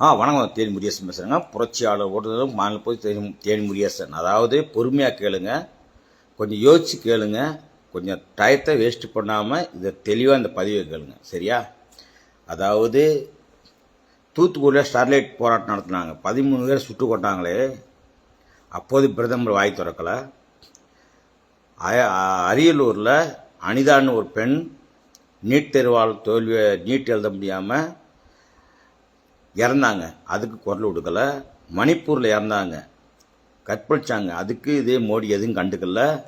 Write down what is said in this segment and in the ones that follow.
ஆ வணக்கம் தேனி முரியசன் பேசுகிறேங்க புரட்சியாளர் ஓட்டுநரும் மாநில போய் தேனி தேனி முரியசன் அதாவது பொறுமையாக கேளுங்க. கொஞ்சம் யோசிச்சு கேளுங்க. கொஞ்சம் டயத்தை வேஸ்ட் பண்ணாமல் இதை தெளிவாக இந்த பதிவை கேளுங்க. சரியா? அதாவது தூத்துக்குடியில் ஸ்டெர்லைட் போராட்டம் நடத்தினாங்க. பதிமூணு பேர் சுட்டு கொண்டாங்களே. அப்போது பிரதமர் வாய் திறக்கலை. அரியலூரில் அனிதான்னு ஒரு பெண் நீட் தேர்வால் தோல்வியை நீட் எழுத முடியாமல் இறந்தாங்க. அதுக்கு குரல் கொடுக்கல. மணிப்பூரில் இறந்தாங்க. கற்பழிச்சாங்க. அதுக்கு இதே மோடி எதுவும் கண்டுக்கல.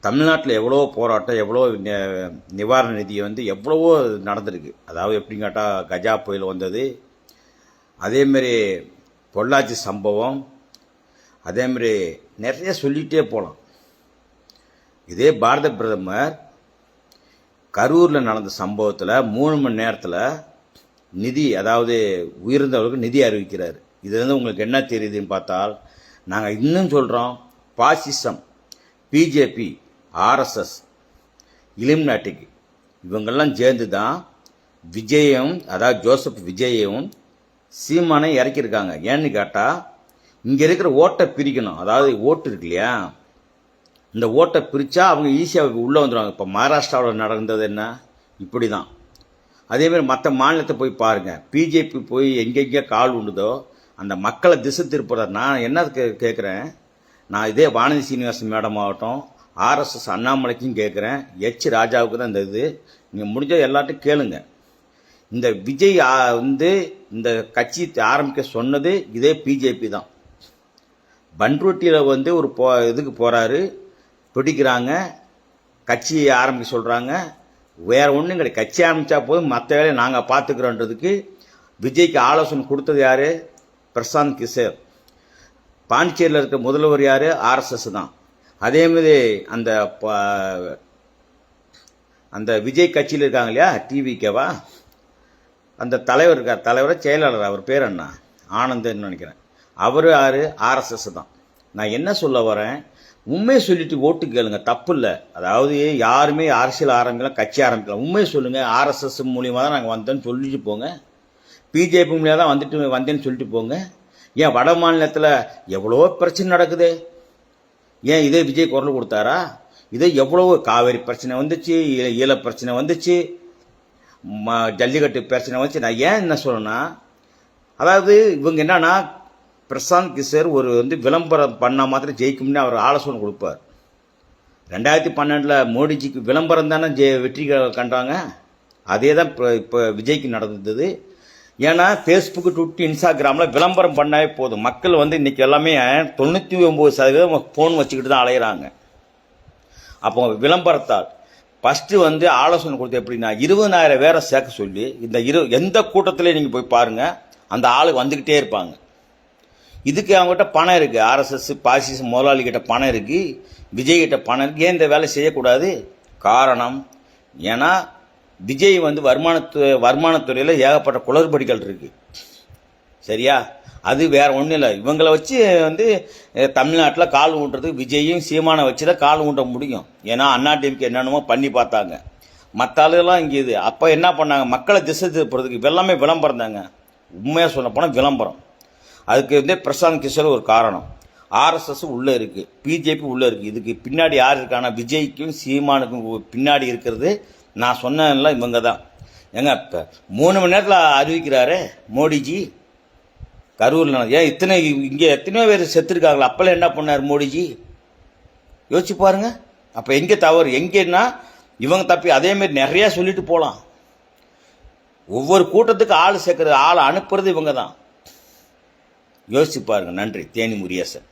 தமிழ்நாட்டில் எவ்வளோ போராட்டம் எவ்வளோ நி- நிவாரண நிதி வந்து எவ்வளவோ நடந்திருக்கு. அதாவது எப்படின்னு கேட்டால் கஜா புயல் வந்தது. அதேமாரி பொள்ளாச்சி சம்பவம். அதேமாரி நிறைய சொல்லிகிட்டே போகலாம் இதே பாரத பிரதமர் கரூரில் நடந்த சம்பவத்தில் மூணு மணி நேரத்தில் நிதி அதாவது உயர்ந்தவர்களுக்கு நிதி அறிவிக்கிறார். இதுலேருந்து உங்களுக்கு என்ன தெரியுதுன்னு பார்த்தால் நாங்கள் இன்னும் சொல்கிறோம் பாசிசம் பிஜேபி ஆர்எஸ்எஸ் இலிம்நாட்டிக்கு இவங்கெல்லாம் சேர்ந்து தான் விஜயம் அதாவது ஜோசப் விஜயும் சீமானை இறக்கியிருக்காங்க. ஏன்னு கேட்டால் இங்கே இருக்கிற ஓட்டை பிரிக்கணும். அதாவது ஓட்டு இருக்கு இல்லையா? இந்த ஓட்டை பிரித்தா அவங்க ஈஸியாக உள்ளே வந்துடுவாங்க இப்போ மகாராஷ்டிராவில் நடந்தது என்ன? இப்படி தான் அதேமாதிரி மற்ற மாநிலத்தை போய் பாருங்கள் பிஜேபி போய் எங்கெங்கே கால் உண்டுதோ அந்த மக்களை திசை திருப்புறது நான் என்ன கே கேட்குறேன் நான் இதே வானதி சீனிவாசன் மேடம் ஆகட்டும் ஆர்எஸ்எஸ் அண்ணாமலைக்கும் கேட்குறேன் எச் ராஜாவுக்கு தான் இந்த இது. நீங்கள் முடிஞ்ச எல்லார்ட்டும் கேளுங்க. இந்த விஜய் வந்து இந்த கட்சி ஆரம்பிக்க சொன்னது இதே பிஜேபி தான். பன்ருட்டியில் வந்து ஒரு போ இதுக்கு போகிறாரு பிடிக்கிறாங்க. கட்சியை ஆரம்பிக்க சொல்கிறாங்க வேறு ஒன்றும் கிடையாது. கட்சி ஆரம்பித்தா போதும் மற்ற வேலையை நாங்கள் பார்த்துக்கிறோன்றதுக்கு விஜய்க்கு ஆலோசனை கொடுத்தது யார்? பிரசாந்த் கிஷோர். பாண்டிச்சேரியில் இருக்கிற முதல்வர் யார்? ஆர்எஸ்எஸ் தான். அதேமாதிரி அந்த ப- அந்த விஜய் கட்சியில் இருக்காங்க இல்லையா? டிவிக்கேவா அந்த தலைவர் இருக்கார். தலைவரை? செயலாளர்? அவர் பேர் என்ன? ஆனந்தன்னு நினைக்கிறேன். அவர் யார்? ஆர்எஸ்எஸ் தான். நான் என்ன சொல்ல வரேன்? உண்மையை சொல்லிட்டு ஓட்டு கேளுங்க. தப்பு இல்லை அதாவது யாருமே அரசியல் ஆரம்பிக்கலாம் கட்சி ஆரம்பிக்கலாம் உண்மையை சொல்லுங்கள் ஆர்எஸ்எஸ் மூலியமாக தான் நாங்கள் வந்தோன்னு சொல்லிட்டு போங்க. பிஜேபி மூலியமாக தான் வந்துட்டு வந்தேன்னு சொல்லிட்டு போங்க. ஏன் வட மாநிலத்தில் எவ்வளோ பிரச்சனை நடக்குது? ஏன் இதே விஜய் குரல் கொடுத்தாரா? இதே எவ்வளோ காவேரி பிரச்சனை வந்துச்சு ஈழ பிரச்சனை வந்துச்சு ம- ஜல்லிக்கட்டு பிரச்சனை வந்துச்சு. நான் ஏன் என்ன சொல்லணும்னா அதாவது இவங்க என்னன்னா பிரசாந்த் கிஷோர் ஒரு வந்து விளம்பரம் பண்ணால் மாத்திரம் ஜெயிக்கும்னு அவர் ஆலோசனை கொடுப்பார். ரெண்டாயிரத்தி பன்னெண்டில் மோடிஜிக்கு விளம்பரம் தானே ஜெய வெற்றி கண்டாங்க. அதே தான் இப்போ இப்போ விஜய்க்கு நடந்தது. ஏன்னா ஃபேஸ்புக்கு ட்விட்டர் இன்ஸ்டாகிராமில் விளம்பரம் பண்ணாவே போதும். மக்கள் வந்து இன்றைக்கி எல்லாமே தொண்ணூற்றி ஒம்பது சதவீதம் ஃபோன் வச்சுக்கிட்டு தான் அலையிறாங்க. அப்போ விளம்பரத்தால். ஃபஸ்ட்டு வந்து ஆலோசனை கொடுத்து எப்படின்னா இருபதாயிரம் பேரை சேர்க்க சொல்லி இந்த இரு எந்த கூட்டத்திலையும் நீங்கள் போய் பாருங்கள் அந்த ஆள் வந்துக்கிட்டே இருப்பாங்க. இதுக்கு அவங்ககிட்ட பணம் இருக்குது ஆர்எஸ்எஸ் பாசிஸ் முதலாளிகிட்ட பணம் இருக்குது விஜய்கிட்ட பணம் இருக்குது ஏன் இந்த வேலை செய்யக்கூடாது? காரணம் ஏன்னா விஜய் வந்து வருமானத்து வருமானத்துறையில் ஏகப்பட்ட குளறுபடிகள் இருக்குது சரியா? அது வேற ஒன்றும் இல்லை. இவங்களை வச்சு வந்து தமிழ்நாட்டில் கால் ஊட்டுறதுக்கு விஜயும் சீமானை வச்சு தான் கால் ஊன்ற முடியும். ஏன்னா அண்ணா டீமுக்கு என்னென்னமோ பண்ணி பார்த்தாங்க. மற்ற ஆளுகள்லாம் இங்கே இது. அப்போ என்ன பண்ணாங்க? மக்களை திசை திருப்புறதுக்கு எல்லாமே விளம்பரம் தாங்க. உண்மையாக சொல்ல போனால் விளம்பரம். அதுக்கு வந்து பிரசாந்த் கிஷோர் ஒரு காரணம். ஆர்எஸ்எஸ் உள்ளே இருக்குது பிஜேபி உள்ளே இருக்குது இதுக்கு பின்னாடி யார் இருக்கானா விஜய்க்கும் சீமானுக்கும் பின்னாடி இருக்கிறது. நான் சொன்னதெல்லாம் இவங்க தான். ஏங்க இப்போ மூணு மணி நேரத்தில் அறிவிக்கிறாரு மோடிஜி. கரூரில் ஏன் இத்தனை இங்கே எத்தனையோ பேர் செத்துருக்காங்களா. அப்போல்லாம் என்ன பண்ணார் மோடிஜி? யோசிச்சு பாருங்கள் அப்போ எங்கே தவறு? எங்கேன்னா இவங்க தப்பி அதேமாரி நிறையா சொல்லிட்டு போகலாம் ஒவ்வொரு கூட்டத்துக்கு ஆள் சேர்க்குறது ஆள் அனுப்புறது இவங்க தான். யோசிச்சு பாருங்க. நன்றி. தேனி முரியசன்